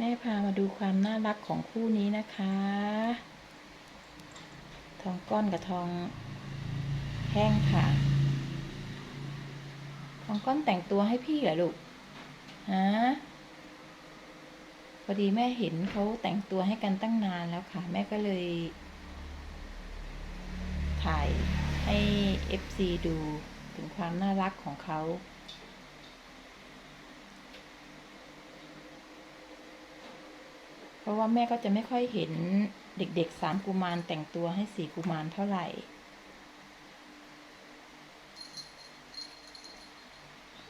แม่พามาดูความน่ารักของคู่นี้นะคะ ทองก้อนกับทองแห้งค่ะ ทองก้อนแต่งตัวให้พี่เหรอลูก ฮะ พอดีแม่เห็นเขาแต่งตัวให้กันตั้งนานแล้วค่ะ แม่ก็เลย ถ่ายให้ FC ดูถึงความน่ารักของเขา เพ ราะว่าแม่ก็จะไม่ค่อยเห็นเด็กๆสามกุมารแต่งตัวให้สี่กุมารเท่าไหร่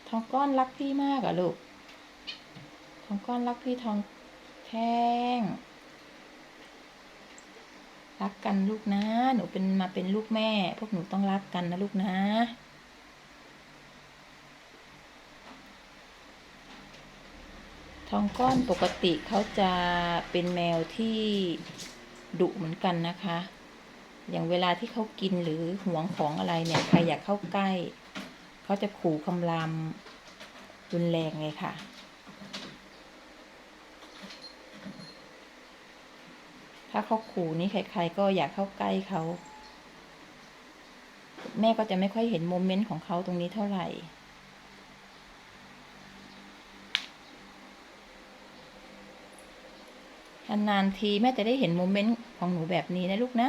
ทองก้อนรักพี่มากอะลูก ทองก้อนรักพี่ทองแท่งรักกันลูกนะ หนูเป็นมาเป็นลูกแม่ พวกหนูต้องรักกันนะลูกนะ ทองก้อนปกติเขาจะเป็นแมวที่ดุเหมือนกันนะคะ อย่างเวลาที่เขากินหรือหวงของอะไรเนี่ยใครอยากเข้าใกล้เขาจะขู่คำรามรุนแรงเลยค่ะ ถ้าเขาขู่นี่ใครๆก็อยากเข้าใกล้เขา แม่ก็จะไม่ค่อยเห็นโมเมนต์ของเขาตรงนี้เท่าไหร่ นานๆทีแม่จะได้เห็นโมเมนต์ของหนูแบบนี้นะลูกนะ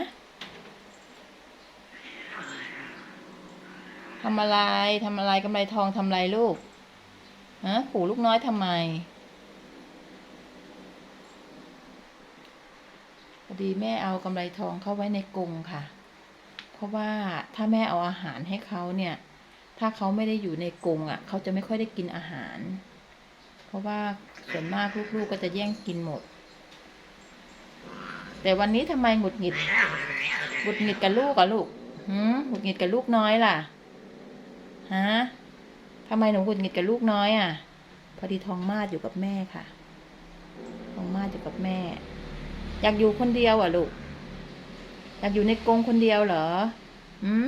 ทำอะไรทำอะไรกำไรทองทำอะไรลูกฮะขู่ลูกน้อยทำไมพอดีแม่เอากำไรทองเข้าไว้ในกรงค่ะ เพราะว่าถ้าแม่เอาอาหารให้เขาเนี่ย ถ้าเขาไม่ได้อยู่ในกรงอะ เขาจะไม่ค่อยได้กินอาหาร เพราะว่าส่วนมากลูกๆก็จะแย่งกินหมด แต่วันนี้ทำไมหงุดหงิดหงุดหงิดกับลูกกับลูกหืมหงุดหงิดกับลูกน้อยล่ะฮะทำไมหนูหงุดหงิดกับลูกน้อยอะ พอดีทองมาดอยู่กับแม่ค่ะ ทองมาดอยู่กับแม่ อยากอยู่คนเดียวอะลูก อยากอยู่ในกรงคนเดียวเหรอหืม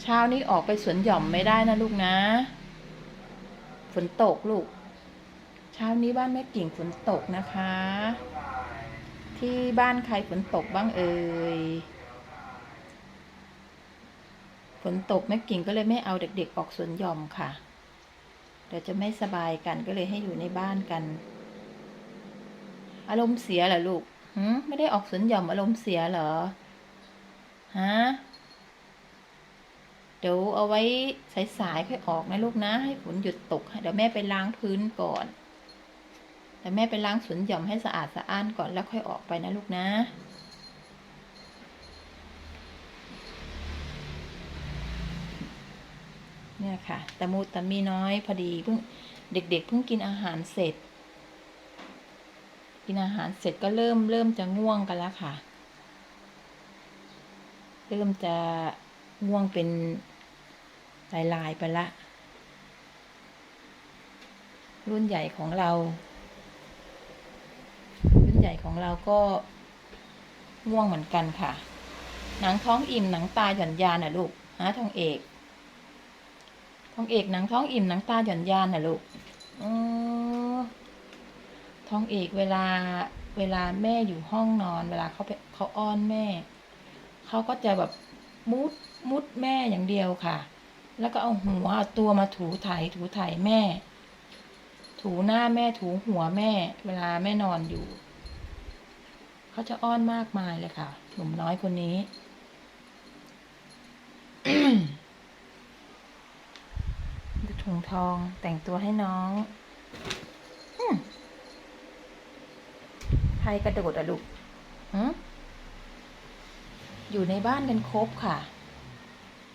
เช้านี้ออกไปสวนหย่อมไม่ได้นะลูกนะ ฝนตกลูก เช้านี้บ้านแม่กิ่งฝนตกนะคะ ที่บ้านใครฝนตกบ้างเอ่ย ฝนตกแม่กิ่งก็เลยไม่เอาเด็กๆออกสวนหย่อมค่ะ เดี๋ยวจะไม่สบายกันก็เลยให้อยู่ในบ้านกัน อารมณ์เสียเหรอลูกหืมไม่ได้ออกสวนหย่อมอารมณ์เสียเหรอ ฮะ เดี๋ยวเอาไว้สายๆค่อยออกนะลูกนะ ให้ฝนหยุดตก เดี๋ยวแม่ไปล้างพื้นก่อน แต่แม่ไปล้างสวนหย่อมให้สะอาดสะอ้านก่อนแล้วค่อยออกไปนะลูกนะ เนี่ยค่ะตะมูตะมีน้อยพอดีเพิ่งเด็ก ๆ เพิ่งกินอาหารเสร็จ กินอาหารเสร็จก็เริ่มเริ่มจะง่วงกันแล้วค่ะ เริ่มจะง่วงเป็นลายลายๆไปละ รุ่นใหญ่ของเรา ใหญ่ของเราก็ง่วงเหมือนกันค่ะ หนังท้องอิ่มหนังตาหย่อนยานน่ะลูกฮะทองเอก ทองเอกหนังท้องอิ่มหนังตาหย่อนยานน่ะลูกออทองเอกเวลาเวลาแม่อยู่ห้องนอน เวลาเขาเขาอ้อนแม่ เขาก็จะแบบมุดมุดแม่อย่างเดียวค่ะ แล้วก็เอาหัวเอาตัวมาถูไถถูไถแม่ ถูหน้าแม่ถูหัวแม่ เวลาแม่นอนอยู่ เขาจะอ้อนมากมายเลยค่ะ หนุ่มน้อยคนนี้ ดูถุงทองแต่งตัวให้น้องใครกระโดดอะลูกอยู่ในบ้านกันครบค่ะ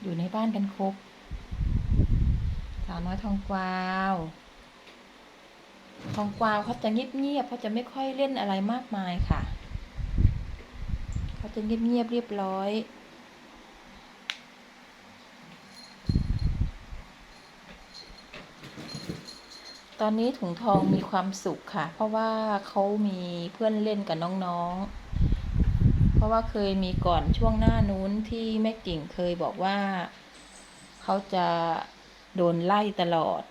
อยู่ในบ้านกันครบ สาวน้อยทองกวาว ทองกวาวเขาจะเงียบๆเขาจะไม่ค่อยเล่นอะไรมากมายค่ะ เขาจะเงียบๆเรียบร้อยตอนนี้ถุงทองมีความสุขค่ะ เพราะว่าเขามีเพื่อนเล่นกับน้องๆ เพราะว่าเคยมีก่อนช่วงหน้านู้นที่แม่กิ่งเคยบอกว่าเขาจะโดนไล่ตลอด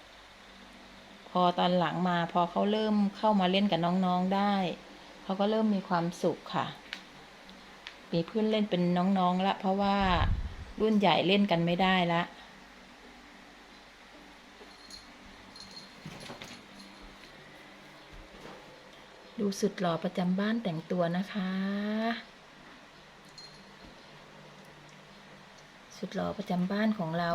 พอตอนหลังมาพอเขาเริ่มเข้ามาเล่นกับน้องๆได้ เขาก็เริ่มมีความสุขค่ะ มีเพื่อนเล่นเป็นน้องๆละเพราะว่ารุ่นใหญ่เล่นกันไม่ได้ละดูสุดหล่อประจำบ้านแต่งตัวนะคะ สุดหล่อประจำบ้านของเรา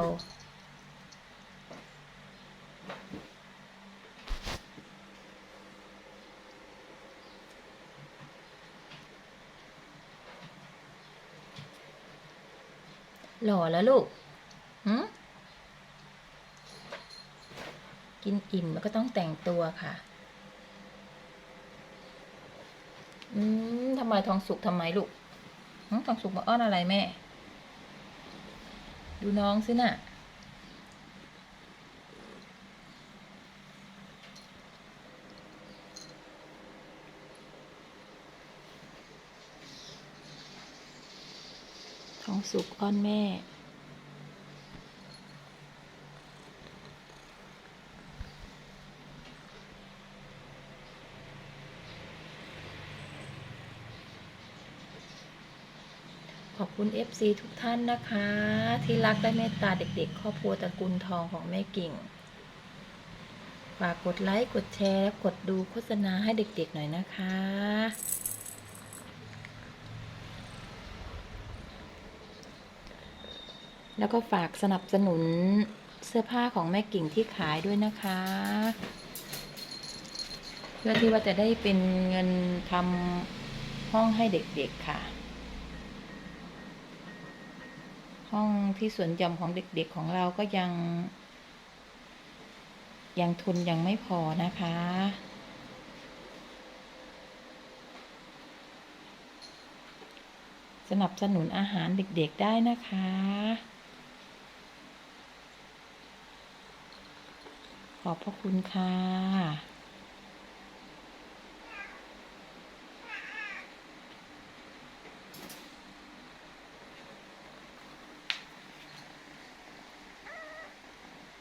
หล่อแล้วลูกหืมกินอิ่มแล้วก็ต้องแต่งตัวค่ะ อืมทำไมทองสุกทำไมลูกทองสุกมาอ้อนอะไรแม่ ดูน้องสิน่ะ ทองสุกอ้อนแม่ขอบคุณ FC ทุกท่านนะคะ ที่รักและเมตตาเด็กๆ ครอบครัวตระกูลทองของแม่กิ่ง ฝากกดไลค์ กดแชร์และกดดูโฆษณาให้เด็กๆหน่อยนะคะ แล้วก็ฝากสนับสนุนเสื้อผ้าของแม่กิ่งที่ขายด้วยนะคะ เพื่อที่ว่าจะได้เป็นเงินทำห้องให้เด็กๆค่ะ ห้องที่สวนยอมของเด็กๆของเราก็ยัง ยังทุนยังไม่พอนะคะสนับสนุนอาหารเด็กๆได้นะคะ ขอบพระคุณค่ะ